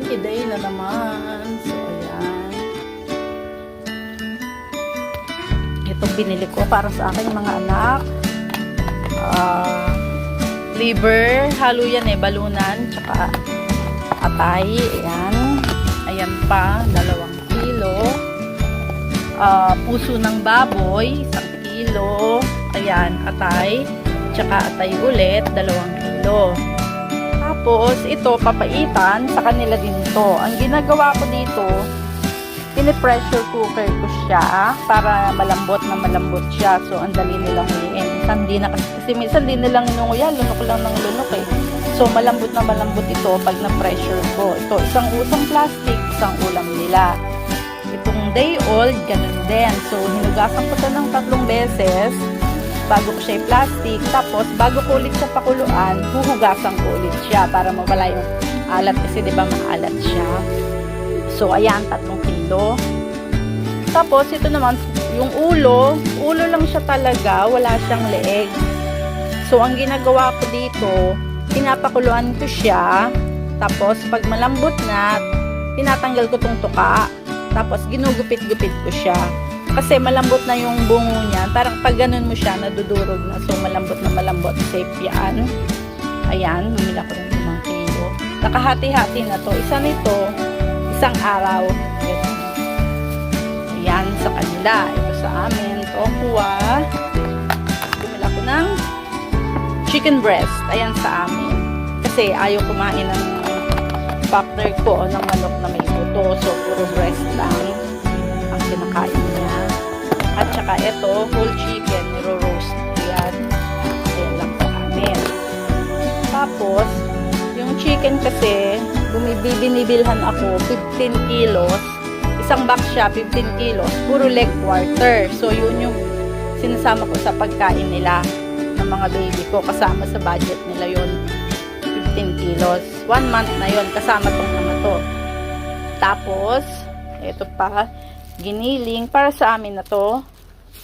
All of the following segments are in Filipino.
Rainy day na naman. So, ayan. Itong binili ko para sa aking mga anak. Ah, liver, halo yan eh, balunan, tsaka atay, ayan. Ayan pa, dalawang kilo. Ah, puso ng baboy, isang kilo. Ayan, atay. Tsaka atay ulit, dalawang kilo. Tapos, ito, papaitan, sa kanila din to. Ang ginagawa ko dito, pinipressure cooker ko siya para malambot na malambot siya. So, ang dali nilang huliin. Minsan di na, kasi minsan di nilang inunguya, lunok lang ng lunok eh. So, malambot na malambot ito pag na-pressure ko. Ito, isang usang plastic, isang ulam nila. Itong day old, ganun din. So, hinugasan ko ito ng tatlong beses bago ko siya i-plastic. Tapos, bago ko ulit siya pakuluan, huhugasan ko ulit siya para mawala yung alat kasi di ba maalat siya. So, ayan, tatlong kilo. Tapos, ito naman, yung ulo, ulo lang siya talaga, wala siyang leeg. So, ang ginagawa ko dito, pinapakuluan ko siya. Tapos, pag malambot na, tinatanggal ko tong tuka. Tapos, ginugupit-gupit ko siya. Kasi malambot na yung bungo niya. Parang pag ganun mo siya, nadudurog na. So, malambot na malambot. Safe yan. Ayan, humila ko ng 5 kilo. Nakahati-hati na to. Isa nito, isang araw. Ayan, sa kanila. Ito sa amin. Tokwa. Humila ko ng chicken breast. Ayan sa amin. Kasi ayaw kumain ng factor ko ng manok na may buto. So, puro breast lang ang kinakain niya. At saka ito, whole chicken, niro-roast yan. Ayan lang sa amin. Tapos, yung chicken kasi, bumibili, binibilhan ako 15 kilos. Isang box siya, 15 kilos. Puro leg quarter. So, yun yung sinasama ko sa pagkain nila ng mga baby ko. Kasama sa budget nila yun. 15 kilos. One month na yun. Kasama tong mga to. Tapos, ito pa, giniling. Para sa amin na to.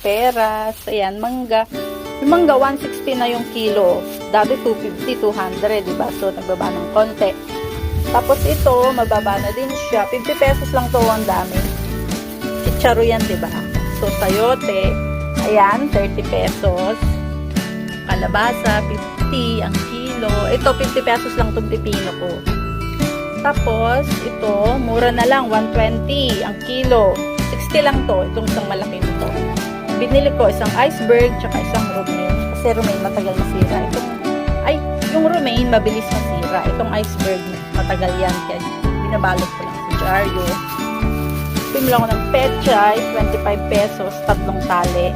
Peras, ayan, mangga. Yung mangga, 160 na yung kilo. Dati 250, 200, diba? So, nagbaba ng konti. Tapos ito, mababa na din siya. 50 pesos lang to, ang dami. Chicharo yan, diba? So, sayote, ayan, 30 pesos. Kalabasa, 50 ang kilo. Ito, 50 pesos lang itong pipino ko. Tapos, ito, mura na lang, 120 ang kilo. 60 lang to, itong isang malaki nito. Binili ko isang iceberg, tsaka isang romaine. Kasi romaine matagal masira. Itong, ay, yung romaine mabilis masira. Itong iceberg, matagal yan. Kaya binabalot ko lang sa dyaryo. Bumili ako ng pechay, 25 pesos, tatlong tali.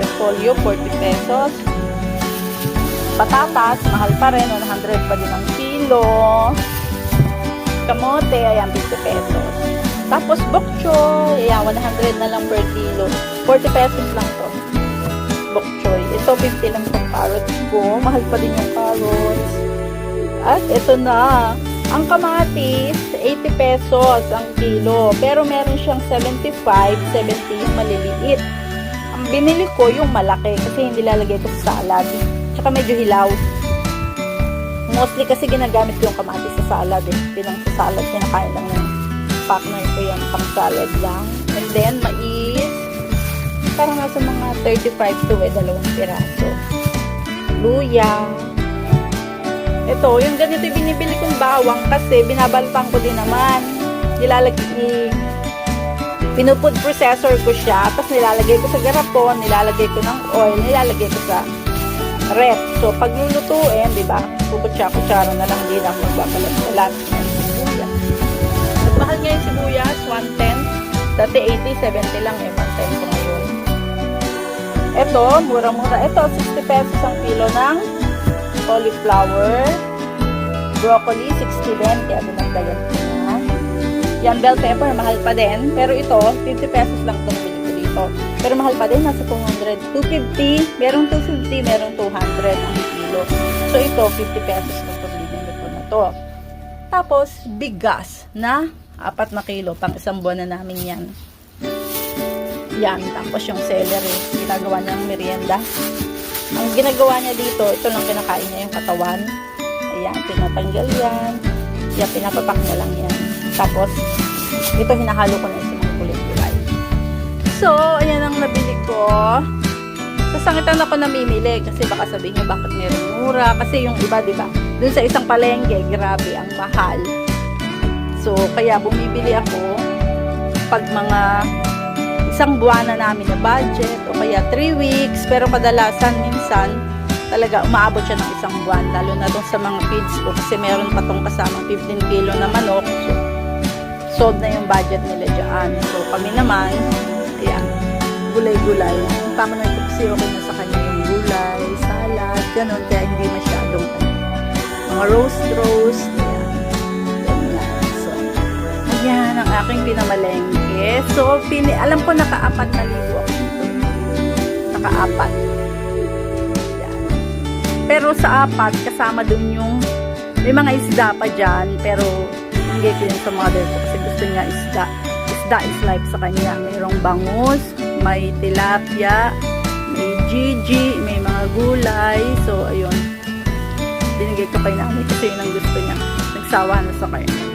Repolyo, 40 pesos. Patatas, mahal pa rin, 100 pa din ang kilo. Kamote, ayan, 50 pesos. Tapos bok choy, ayan, 100 na lang per kilo. 40 pesos lang to. Bok choy. Ito, 50 lang itong carrots ko. Mahal pa din yung carrots. At ito na, ang kamatis, 80 pesos ang kilo. Pero meron siyang 75, 70 yung maliliit. Ang binili ko yung malaki kasi hindi lalagay ko sa salad. Tsaka medyo hilaw. Mostly kasi ginagamit ko yung kamatis sa salad eh. Pinang sa salad, kinakain lang ng partner ko yan pang salad lang. And then, mais. Parang nasa mga 35 to eh, dalawang piraso. Luya. Ito, yung ganito yung binibili kong bawang kasi binabalpang ko din naman. Nilalagay, pinupod processor ko siya, tapos nilalagay ko sa garapon, nilalagay ko ng oil, nilalagay ko sa rep. So, pag lulutuin, di ba, kukutsa-kutsara na lang din ako magbabalat-balat mahal nga yung sibuyas, 110. Dati 80, 70 lang eh, 110 ko ngayon. Ito, mura-mura. Ito, 60 pesos ang kilo ng cauliflower. Broccoli, 60 din. Kaya ko na. Yan, bell pepper, mahal pa din. Pero ito, 50 pesos lang itong bili ko dito. Pero mahal pa din, nasa 200. 250, merong 250, merong 200 ang kilo. So ito, 50 pesos itong binili ko na to. Tapos, bigas na 4 na kilo. Pang isang buwan na namin yan. Yan. Tapos yung celery, ginagawa niya ng merienda. Ang ginagawa niya dito, ito lang kinakain niya yung katawan. Ayan, tinatanggal yan. Yan, pinapapak niya lang yan. Tapos, ito hinahalo ko na yung mga kulay-kulay. So, ayan ang nabili ko. Sa sangitan ako namimili kasi baka sabihin niyo bakit meron mura. Kasi yung iba, di ba? Doon sa isang palengke, grabe, ang mahal. So, kaya bumibili ako pag mga isang buwan na namin na budget o kaya 3 weeks. Pero kadalasan, minsan, talaga umaabot siya ng isang buwan. Lalo na doon sa mga kids ko kasi meron pa tong kasamang 15 kilo na manok. So, sold na yung budget nila dyan. So, kami naman, ayan, gulay-gulay. Yung pa ako nagtuksi, okay na sa kanya yung gulay, salad, ganun. Kaya hindi masyadong ano, mga roast-roast. Ayan. Aking pinamalengke. So, pini alam ko naka-apat na libo ako dito. Naka-apat. Ayan. Pero sa apat, kasama dun yung may mga isda pa dyan, pero hindi ko yun sa mother ko kasi gusto niya isda. Isda is life sa kanya. Mayroong bangus, may tilapia, may gigi, may mga gulay. So, ayun. Binigay ko kay namin kasi yun ang gusto niya. Nagsawa na sa kanya.